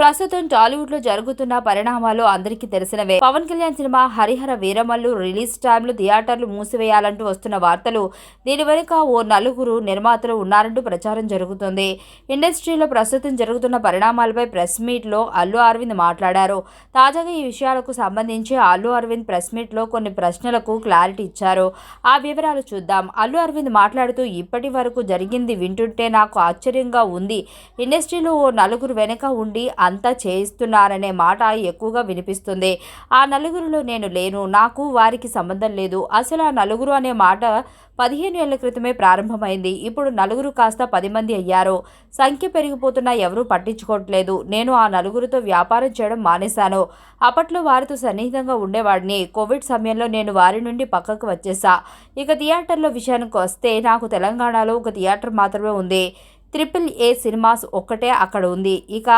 ప్రస్తుతం టాలీవుడ్లో జరుగుతున్న పరిణామాలు అందరికీ తెలిసినవే. పవన్ కళ్యాణ్ సినిమా హరిహర వీరమల్లు రిలీజ్ టైంలో థియేటర్లు మూసివేయాలంటూ వస్తున్న వార్తలు దీని వెనుక ఓ నలుగురు నిర్మాతలు ఉన్నారంటూ ప్రచారం జరుగుతుంది. ఇండస్ట్రీలో ప్రస్తుతం జరుగుతున్న పరిణామాలపై ప్రెస్ మీట్లో అల్లు అరవింద్ మాట్లాడారు. తాజాగా ఈ విషయాలకు సంబంధించి అల్లు అరవింద్ ప్రెస్ మీట్లో కొన్ని ప్రశ్నలకు క్లారిటీ ఇచ్చారు. ఆ వివరాలు చూద్దాం. అల్లు అరవింద్ మాట్లాడుతూ ఇప్పటి వరకు జరిగింది వింటుంటే నాకు ఆశ్చర్యంగా ఉంది. ఇండస్ట్రీలో ఓ నలుగురు వెనుక ఉండి అంతా చేయిస్తున్నారనే మాట ఎక్కువగా వినిపిస్తుంది. ఆ నలుగురిలో నేను లేను. నాకు వారికి సంబంధం లేదు. అసలు ఆ నలుగురు అనే మాట పదిహేను ఏళ్ళ క్రితమే ప్రారంభమైంది. ఇప్పుడు నలుగురు కాస్త పది మంది అయ్యారు. సంఖ్య పెరిగిపోతున్నా ఎవరూ పట్టించుకోవట్లేదు. నేను ఆ నలుగురితో వ్యాపారం చేయడం మానేశాను. అప్పట్లో వారితో సన్నిహితంగా ఉండేవాడిని. కోవిడ్ సమయంలో నేను వారి నుండి పక్కకు వచ్చేసా. ఇక థియేటర్లో విషయానికి వస్తే నాకు తెలంగాణలో ఒక థియేటర్ మాత్రమే ఉంది. ట్రిపుల్ ఏ సినిమాస్ ఒక్కటే అక్కడ ఉంది. ఇక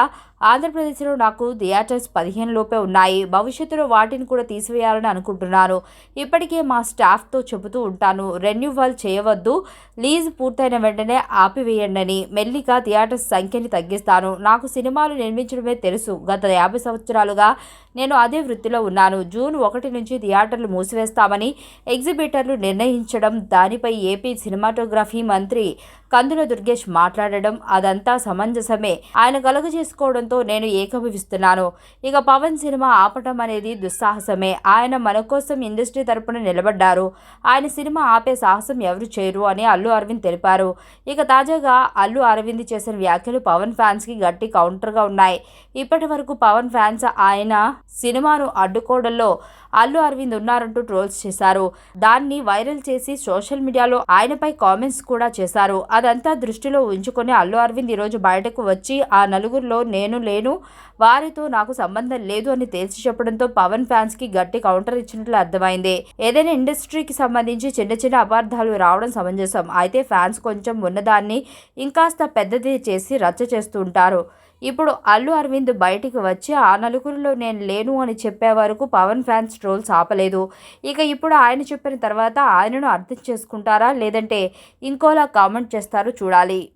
ఆంధ్రప్రదేశ్లో నాకు థియేటర్స్ పదిహేను లోపే ఉన్నాయి. భవిష్యత్తులో వాటిని కూడా తీసివేయాలని అనుకుంటున్నాను. ఇప్పటికే మా స్టాఫ్తో చెబుతూ ఉంటాను రెన్యువల్ చేయవద్దు. లీజ్ పూర్తయిన వెంటనే ఆపివేయండి మెల్లిగా థియేటర్స్ సంఖ్యని తగ్గిస్తాను. నాకు సినిమాలు నిర్మించడమే తెలుసు. గత యాభై సంవత్సరాలుగా నేను అదే వృత్తిలో ఉన్నాను. జూన్ ఒకటి నుంచి థియేటర్లు మూసివేస్తామని ఎగ్జిబిటర్లు నిర్ణయించడం దానిపై ఏపీ సినిమాటోగ్రఫీ మంత్రి కందుల దుర్గేష్ మాట్లాడడం అదంతా సమంజసమే. ఆయన కలుగు చేసుకోవడంతో నేను ఏకభవిస్తున్నాను. ఇక పవన్ సినిమా ఆపటం అనేది దుస్సాహసమే. ఆయన మన కోసం ఇండస్ట్రీ తరపున నిలబడ్డారు. ఆయన సినిమా ఆపే సాహసం ఎవరు చేయరు అని అల్లు అరవింద్ తెలిపారు. ఇక తాజాగా అల్లు అరవింద్ చేసిన వ్యాఖ్యలు పవన్ ఫ్యాన్స్కి గట్టి కౌంటర్గా ఉన్నాయి. ఇప్పటి వరకు పవన్ ఫ్యాన్స్ ఆయన సినిమాను అడ్డుకోవడంలో అల్లు అరవింద్ ఉన్నారంటూ ట్రోల్స్ చేశారు. దాన్ని వైరల్ చేసి సోషల్ మీడియాలో ఆయనపై కామెంట్స్ కూడా చేశారు. అదంతా దృష్టిలో ఉంచు ఉంచుకొని అల్లు అరవింద్ ఈరోజు బయటకు వచ్చి ఆ నలుగురిలో నేను లేను వారితో నాకు సంబంధం లేదు అని తేల్చి చెప్పడంతో పవన్ ఫ్యాన్స్కి గట్టి కౌంటర్ ఇచ్చినట్లు అర్థమైంది. ఏదైనా ఇండస్ట్రీకి సంబంధించి చిన్న చిన్న అపార్థాలు రావడం సమంజసం. అయితే ఫ్యాన్స్ కొంచెం ఉన్నదాన్ని ఇంకాస్త పెద్దది చేసి రచ్చ చేస్తుంటారు ఇప్పుడు అల్లు అరవింద్ బయటికి వచ్చి ఆ నలుగురిలో నేను లేను అని చెప్పే వరకు పవన్ ఫ్యాన్స్ ట్రోల్స్ ఆపలేదు. ఇక ఇప్పుడు ఆయన చెప్పిన తర్వాత ఆయనను అర్థం చేసుకుంటారా? లేదంటే ఇంకోలా కామెంట్ చేస్తారో చూడాలి.